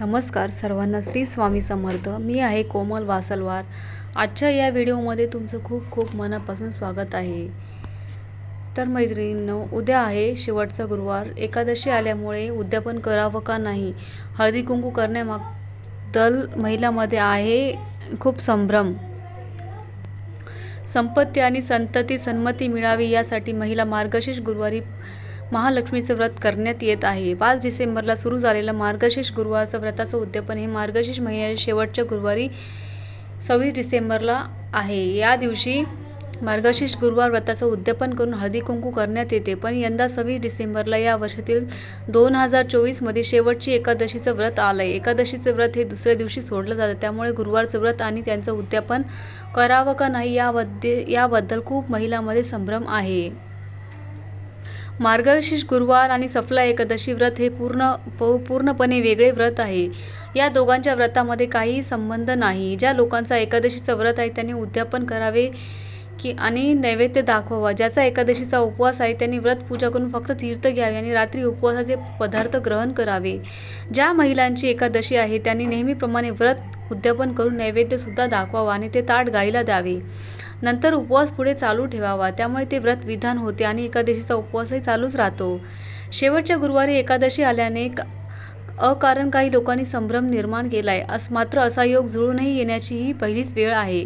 नमस्कार सर्वांना श्री स्वामी समर्थ. मी आहे कोमल वासलवार. आजच्या या व्हिडिओमध्ये तुमचं खूप खूप मनापासून स्वागत आहे. तर मैत्रिणींनो उद्या आहे शेवटचा गुरुवार. एकादशी आल्यामुळे उद्यापन करावं का नाही? हळदी कुंकू करण्यामागदल महिलामध्ये आहे खूप संभ्रम. संपत्ती आणि संतती सन्मती मिळावी यासाठी महिला मार्गशीर्ष गुरुवारी महालक्ष्मीचं व्रत करण्यात येत आहे. पाच डिसेंबरला सुरू झालेलं मार्गशीर्ष गुरुवारचं व्रताचं उद्यापन हे मार्गशीर्ष महिन्याच्या शेवटच्या गुरुवारी सव्वीस डिसेंबरला आहे. या दिवशी मार्गशीर्ष गुरुवार व्रताचं उद्यापन करून हळदी कुंकू करण्यात येते. पण यंदा सव्वीस डिसेंबरला या वर्षातील दोन हजार चोवीसमध्ये शेवटची एकादशीचं व्रत आलं आहे एकादशीचं व्रत हे दुसऱ्या दिवशी सोडलं जातं. त्यामुळे गुरुवारचं व्रत आणि त्यांचं उद्यापन करावं का नाही याबद्दल याबद्दल खूप महिलांमध्ये संभ्रम आहे. मार्गशीर्ष गुरुवार आणि सफला एकादशी व्रत हे पूर्ण पूर्णपणे वेगळे व्रत आहे. या दोघांच्या व्रतामध्ये काहीही संबंध नाही. ज्या लोकांचा एकादशीचं व्रत आहे त्यांनी उद्यापन करावे की आणि नैवेद्य दाखवावा. ज्याचा एकादशीचा उपवास आहे त्यांनी व्रत पूजा करून फक्त तीर्थ घ्यावे आणि रात्री उपवासाचे पदार्थ ग्रहण करावे. ज्या महिलांची एकादशी आहे त्यांनी नेहमीप्रमाणे व्रत उद्यापन करून नैवेद्यसुद्धा दाखवावा आणि ते ताट गाईला द्यावे. नंतर उपवास पुढे चालू ठेवावा. त्यामुळे ते व्रत विधान होते आणि एकादशीचा उपवासही चालूच राहतो. शेवटच्या गुरुवारी एकादशी आल्याने अकारण काही लोकांनी संभ्रम निर्माण केला आहे अस मात्र असा योग जुळूनही येण्याची ही पहिलीच वेळ आहे.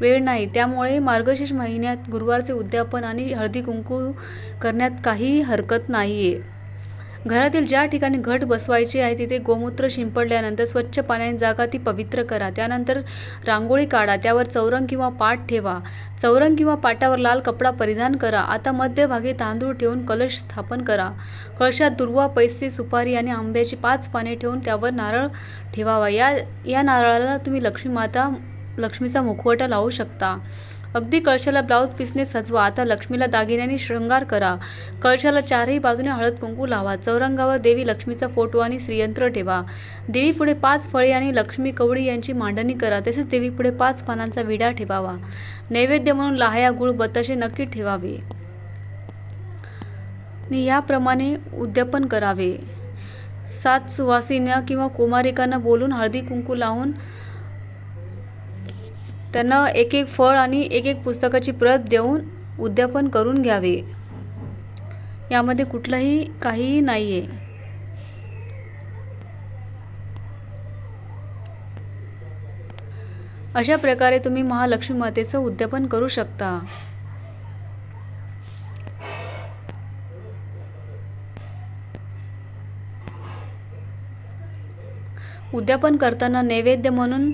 वेळ नाही. त्यामुळे मार्गशीर्ष महिन्यात गुरुवारचे उद्यापन आणि हळदी कुंकू करण्यात काहीही हरकत नाही आहे घरातील ज्या ठिकाणी घट बसवायचे आहे तिथे गोमूत्र शिंपडल्यानंतर स्वच्छ पाण्याने जागा ती पवित्र करा. त्यानंतर रांगोळी काढा त्यावर चौरंग किंवा पाट ठेवा. चौरंग किंवा पाटावर लाल कपडा परिधान करा. आता मध्यभागी तांदूळ ठेवून कलश स्थापन करा. कळशात दुर्वा पैसे सुपारी आणि आंब्याची पाच पाने ठेवून त्यावर नारळ ठेवावा. या या नारळाला तुम्ही लक्ष्मी माता लक्ष्मीचा मुखवटा लावू शकता. अगदी कळशाला ब्लाऊज पीसने सजवा. आता लक्ष्मीला दागिन्यांनी शृंगार करा. कळशाला चारही बाजूने हळद कुंकू लावा. चौरंगावर देवी लक्ष्मीचा फोटो आणि श्रीयंत्र ठेवा. देवीपुढे पाच फळे आणि लक्ष्मी कवडी यांची मांडणी करा. तसेच देवीपुढे पाच पानांचा विडा ठेवावा. नैवेद्य म्हणून लाह्या गुळ बताशे नक्की ठेवावे. याप्रमाणे उद्यापन करावे. सात सुवासिन्या किंवा कुमारिकांना बोलून हळदी कुंकू लावून त्यांना एक एक फळ आणि एक एक पुस्तकाची प्रत देऊन उद्यापन करून घ्यावे. यामध्ये कुठलंही काहीही नाही आहे अशा प्रकारे तुम्ही महालक्ष्मी मातेचं उद्यापन करू शकता. उद्यापन करताना नैवेद्य म्हणून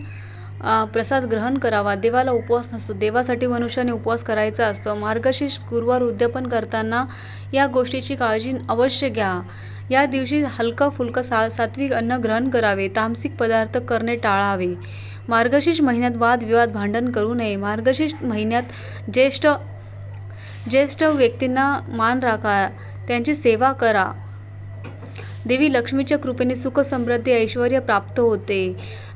प्रसाद ग्रहण करावा. देवाला उपवास नसतो. देवासाठी मनुष्याने उपवास करायचा असतो. मार्गशीर्ष गुरुवार उद्यापन करताना या गोष्टीची काळजी अवश्य घ्या. या दिवशी हलकं फुलकं सा सात्विक अन्न ग्रहण करावे. तामसिक पदार्थ करणे टाळावे. मार्गशीर्ष महिन्यात वादविवाद भांडण करू नये. मार्गशीर्ष महिन्यात ज्येष्ठ ज्येष्ठ व्यक्तींना मान राखा. त्यांची सेवा करा. देवी लक्ष्मीच्या कृपेने सुख समृद्धी ऐश्वर प्राप्त होते.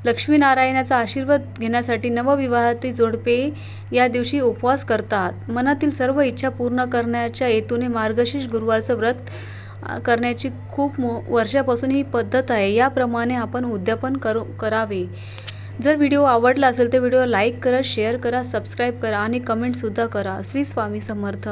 लक्ष्मीनारायणाचा आशीर्वाद घेण्यासाठी नवविवाहातील जोडपे या दिवशी उपवास करतात. मनातील सर्व इच्छा पूर्ण करण्याच्या हेतूने मार्गशीर्ष गुरुवारचं व्रत करण्याची खूप वर्षापासून ही पद्धत आहे. याप्रमाणे आपण उद्यापन करू करावे. जर व्हिडिओ आवडला असेल तर व्हिडिओ लाईक करा शेअर करा सबस्क्राईब करा आणि कमेंटसुद्धा करा. श्री स्वामी समर्थ.